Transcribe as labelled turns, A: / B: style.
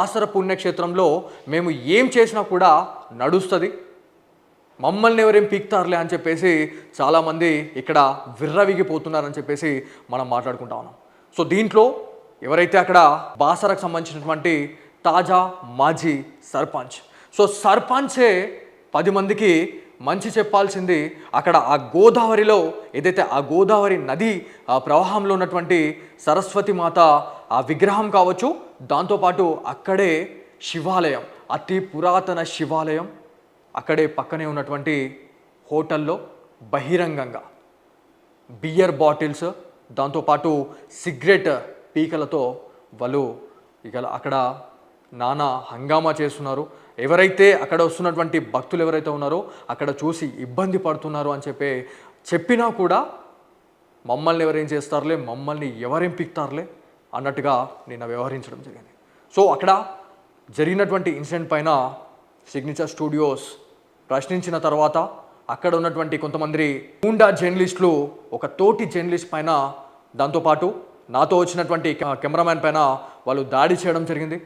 A: బాసర పుణ్యక్షేత్రంలో మేము ఏం చేసినా కూడా నడుస్తుంది. మమ్మల్ని ఎవరేం పీక్తారులే అని చెప్పేసి చాలామంది ఇక్కడ విర్రవిగిపోతున్నారని చెప్పేసి మనం మాట్లాడుకుంటా ఉన్నాం. సో దీంట్లో ఎవరైతే అక్కడ బాసరకు సంబంధించినటువంటి తాజా మాజీ సర్పంచ్. సో సర్పంచే పది మందికి మంచి చెప్పాల్సింది అక్కడ ఆ గోదావరిలో ఏదైతే ఆ గోదావరి నది ఆ ప్రవాహంలో ఉన్నటువంటి సరస్వతి మాత ఆ విగ్రహం కావచ్చు దాంతోపాటు అక్కడే శివాలయం అతి పురాతన శివాలయం. అక్కడే పక్కనే ఉన్నటువంటి హోటల్లో బహిరంగంగా బియర్ బాటిల్స్ దాంతోపాటు సిగరెట్ పీకలతో వాళ్ళు ఇక అక్కడ నానా హంగామా చేస్తున్నారు. ఎవరైతే అక్కడ వస్తున్నటువంటి భక్తులు ఎవరైతే ఉన్నారో అక్కడ చూసి ఇబ్బంది పడుతున్నారు అని చెప్పి చెప్పినా కూడా మమ్మల్ని ఎవరేం చేస్తారులే? మమ్మల్ని ఎవరేం పీక్తారులే? అన్నట్టుగా నిన్న వ్యవహరించడం జరిగింది. సో అక్కడ జరిగినటువంటి ఇన్సిడెంట్ పైన సిగ్నేచర్ స్టూడియోస్ ప్రశ్నించిన తర్వాత అక్కడ ఉన్నటువంటి కొంతమంది గూండా జర్నలిస్టులు ఒక తోటి జర్నలిస్ట్ పైన దాంతోపాటు నాతో వచ్చినటువంటి కెమెరామ్యాన్ పైన వాళ్ళు దాడి చేయడం జరిగింది.